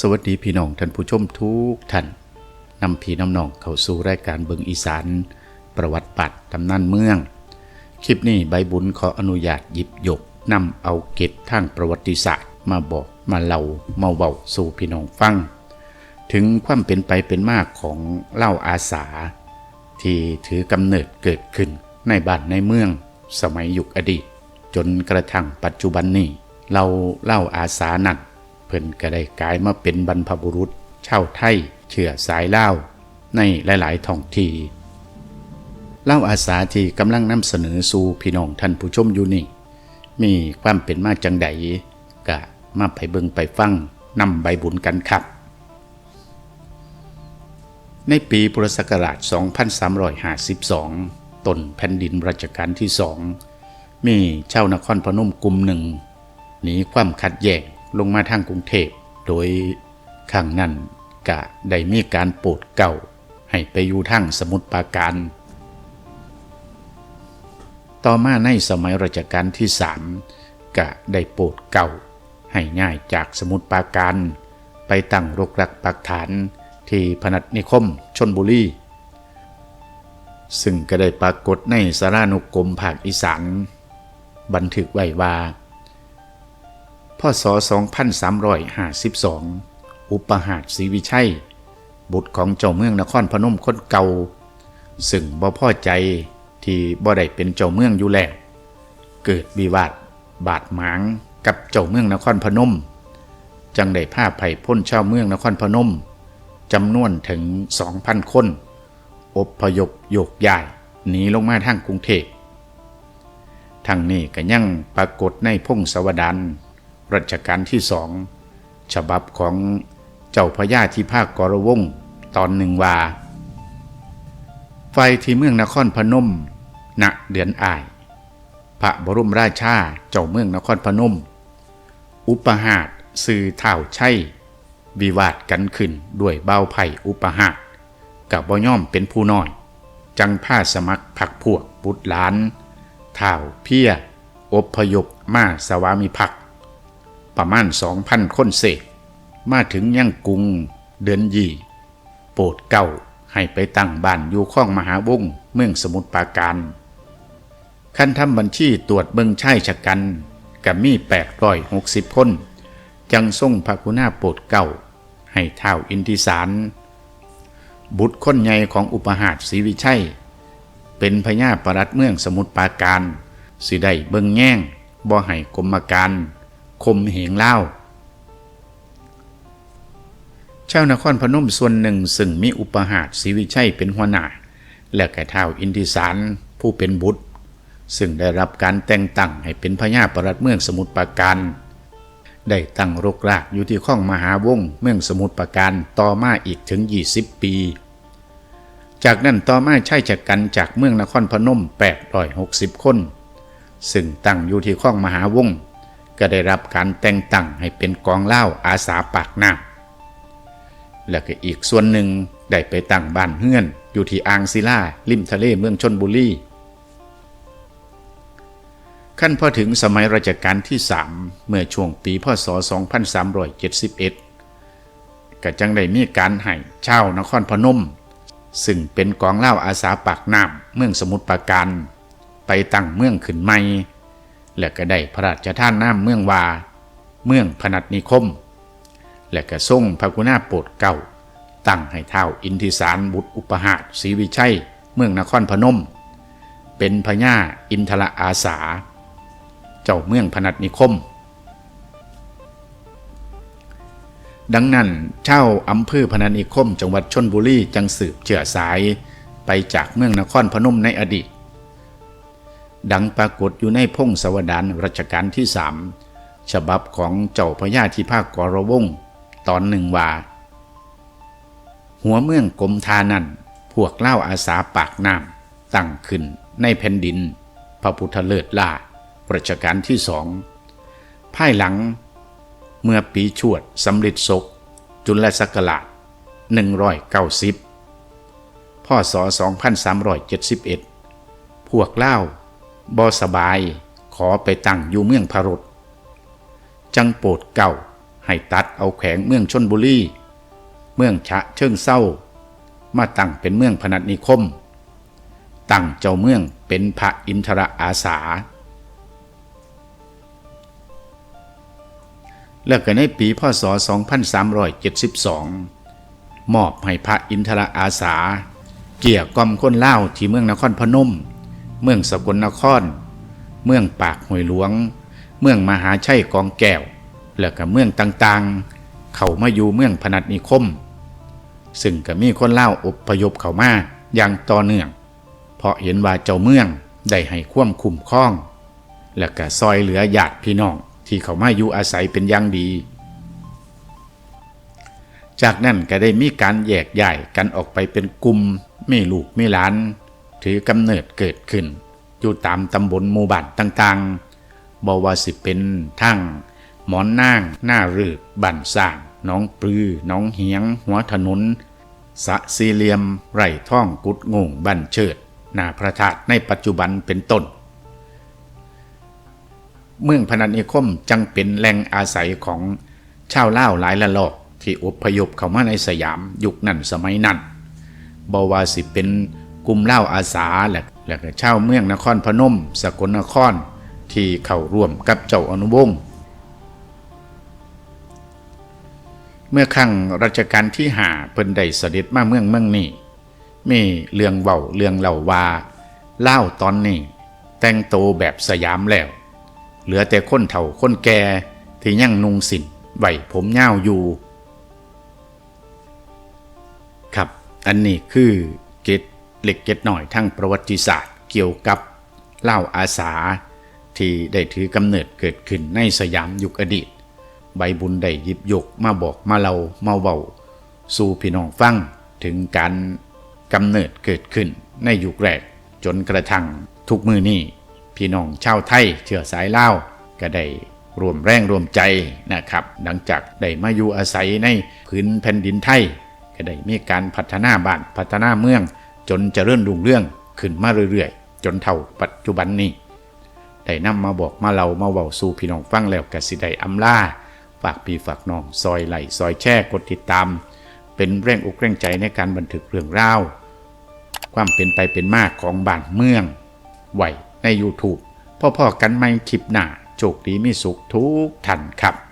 สวัสดีพี่น้องท่านผู้ชมทุกท่านนำพี่น้ำน้องเข้าสู่รายการเบิงอีสาน ประวัติปัดตำนานเมือง คลิปนี้ใบบุญขออนุญาตหยิบยกนำเอาเกตทางประวัติศาสตร์ มาบอกมาเล่ามาเว้าสู่พี่น้องฟัง ถึงความเป็นไปเป็นมาของเล่าอาสา ที่ถือกำเนิดเกิดขึ้นในบ้านในเมือง สมัยยุคอดีต จนกระทั่งปัจจุบันนี้เราเล่าอาสานั่น พิ่นก็ได้กลายมาเป็นบรรพบุรุษเช่าไทยเชื้อสายเล่าในหลายๆท้องที่เล่าอาสาที่กำลังนำเสนอสู่พี่น้องท่านผู้ชมอยู่นี่ มีความเป็นมาจังใดก็มาไปเบิงไปฟังนำใบบุญกันครับ ในปีพุทธศักราช 2352 ต้นแผ่นดินรัชกาลที่สอง มีชาวนครพนมกลุ่มหนึ่งหนีความขัดแย้ง ลงมาทางกรุงเทพ โดยข้างนั้นกะได้มีการโปรดเก่า ให้ไปอยู่ทางสมุทรปราการ ต่อมาในสมัยรัชกาลที่สามกะได้โปรดเก่า ให้ง่ายจากสมุทรปราการ ไปตั้งรกรักปักฐานที่พนัสนิคมชนบุรีซึ่งก็ได้ปรากฏในสารานุกรมภาคอีสานบันทึกไว้ว่า พศ 2352 อุปหาสศรีวิชัย บุตรของเจ้าเมืองนครพนมคนเก่า ซึ่งบ่พอใจที่บ่ได้เป็นเจ้าเมืองอยู่แล้ว เกิดวิวาทบาดหมางกับเจ้าเมืองนครพนม จังได้ผ้าไผ่พ้นชาวเมืองนครพนมจำนวนถึง 2,000 คน อบพยพโยกย้ายหนีลงมาทางกรุงเทพทางนี้ก็ยังปรากฏในพงศวดาร รัชกาลที่สองฉบับของเจ้าพญาที่ภาคกรวงตอนหนึ่งว่า ไฟที่เมืองนครพนม ณเดือนอาย พระบรมราชาเจ้าเมืองนครพนม อุปหาสสื่อเท่าใช่วิวาทกันขึ้นด้วยเบ้าไผ่อุปหาสกับบ่ย่อมเป็นผู้น้อย จังผ้าสมัครผักพวกบุตรหลานเท่าเพียอบพยพมาสวามิภักดิ์ ประมาณสองพันคนเศษ มาถึงยังกรุง เดือนยี่ โปรดเก่าให้ไปตั้งบ้านอยู่ข้องมหาวงเมืองสมุทรปราการขั้นทำบัญชีตรวจเบิงชายชะกันกับมีแปดร้อยหกสิบคน จังส่งพระกุณาโปรดเก่า ให้เท่าอินทิสาร บุตรคนใหญ่ของอุปหาศรีวิชัย เป็นพญาปรัดเมืองสมุทรปราการ สิได้เบิงแง่งบ่ให้กรมการ คมเหงเล่าชาวนครพนมส่วนหนึ่งซึ่งมีอุปหาสศรีวิชัยเป็นหัวหน้าและกระเท้าอินทิสารผู้เป็นบุตร ซึ่งได้รับการแต่งตั้งให้เป็นพญาปรัดเมืองสมุทรปราการได้ตั้งรกรากอยู่ที่ข้องมหาวงเมืองสมุทรปราการต่อมาอีกถึง 20 ปี จากนั้นต่อมาใช่จักกันจากเมืองนครพนม 860 คน ซึ่งตั้งอยู่ที่ข้องมหาวง ก็ได้รับการแต่งตั้งให้เป็นกองเล่าอาสาปากน้ำและก็อีกส่วนหนึ่งได้ไปตั้งบ้านเฮือนอยู่ที่อ่างศิลาริมทะเลเมืองชนบุรีขั้นพอถึงสมัยรัชกาลที่สามเมื่อช่วงปีพศ 2371 ก็จังได้มีการให้เช่านครพนม ซึ่งเป็นกองเล่าอาสาปากน้ำเมืองสมุทรปราการ ไปตั้งเมืองขึ้นใหม่ และก็ได้พระราชทานน้ำเมืองวา เมืองพนัสนิคม และก็ทรงพระกุณาโปรดเก่า ตั้งให้เท้าอินทิสารบุตรอุปหาสศรีวิชัย เมืองนครพนม เป็นพญาอินทรอาสา เจ้าเมืองพนัสนิคม ดังนั้นเช่าอำเภอพนัสนิคม จังหวัดชนบุรีจังสืบเชื้อสายไปจากเมืองนครพนมในอดีต ดังปรากฏอยู่ในพงศวดารรัชกาลที่สามฉบับของเจ้าพญาธิภาคกรวงตอนหนึ่งว่า หัวเมืองกรมทานันพวกเล่าอาสาปากน้ำตั้งขึ้นในแผ่นดิน พระพุทธเลิศล่ารัชกาลที่สองภายหลัง เมื่อปีชวดสำริดศก จุลศักราช190พ่อศ2371 พวกเล่า บอสบายขอไปตั้งอยู่เมืองพารดจังโปรดเก่าให้ตัดเอาแขวงเมืองชนบุรีเมืองฉะเชิงเศร้า มาตั้งเป็นเมืองพนัสนิคม ตั้งเจ้าเมืองเป็นพระอินทรอาสา แล้วก็ในปีพศ 2372 มอบให้พระอินทรอาสา เกี่ยกล่อมคนเล่าที่เมืองนครพนม เมืองสกลนคร เมืองปากห้วยหลวง เมืองมหาชัยกองแก้ว แล้วก็เมืองต่างๆ เข้ามาอยู่เมืองพนัสนิคม ซึ่งก็มีคนเล่าวอพยพเข้ามาอย่างต่อเนื่อง เพราะเห็นว่าเจ้าเมืองได้ให้ควมคุ้มครอง และก็ซอยเหลือญาติพี่น้องที่เขามาอยู่อาศัยเป็นอย่างดี จากนั้นก็ได้มีการแยกย้ายกันออกไปเป็นกลุ่มไมีลูกไมีหลาน ถือกำเนิดเกิดขึ้น อยู่ตามตำบลหมู่บ้านต่างๆบว่าสิเป็นทั้งหมอนนางหน้ารืกบันสร้างน้องปลือน้องเหียง หัวถนน สะสี่เหลี่ยม ไร่ท่องกุดงงบันเชิดหนาพระธาตุในปัจจุบันเป็นต้น เมืองพนัสนิคมจังเป็นแหล่งอาศัยของชาวเล่าหลายละลอกที่อพยพเข้ามาในสยามยุคนั้นสมัยนั้นบวาสิเป็น กลุ่มเล่าอาสาแหละและก็ชาวเมืองนครพนม สกลนคร ที่เข้าร่วมกับเจ้าอนุวงศ์เมื่อครั้งรัชกาลที่หาเพิ่นได้เสด็จมาเมืองเมืองนี้มีเรื่องเว้าเรื่องเล่าว่าเล่าตอนนี้ แต่งโตแบบสยามแล้ว เหลือแต่คนเฒ่าคนแก่ที่ยังนุงสินไหวผมยาอยู่ ครับ อันนี้คือเกต เล็กเกตหน่อยทั้งประวัติศาสตร์เกี่ยวกับเล่าอาสา ที่ได้ถือกำเนิดเกิดขึ้นในสยามยุคอดีต ใบบุญได้หยิบยกมาบอกมาเล่ามาเบาสู่พี่น้องฟังถึงการกำเนิดเกิดขึ้นในยุคแรกจนกระทั่งทุกมือนี้พี่น้องชาวไทยเชื้อสายเล่าก็ได้รวมแรงรวมใจนะครับ หลังจากได้มาอยู่อาศัยในพื้นแผ่นดินไทย ก็ได้มีการพัฒนาบ้านพัฒนาเมือง จนจเจริญรุ่งเรื่องขึ้นมาเรื่อยๆ จนเท่าปัจจุบันนี้ได้นำมาบอกมาเล่ามาเว้าสู่พี่น้องฟังแล้วกสิได้อำลาฝากพี่ฝากน้องซอยไหลซอยแช่กดติดตาม เป็นแรงอกแรงใจในการบันทึกเรื่องราวความเป็นไปเป็นมากของบ้านเมืองไหวใน YouTube พ่อๆกันไม่คลิปหน้าโชคดีมีสุขทุกท่านครับ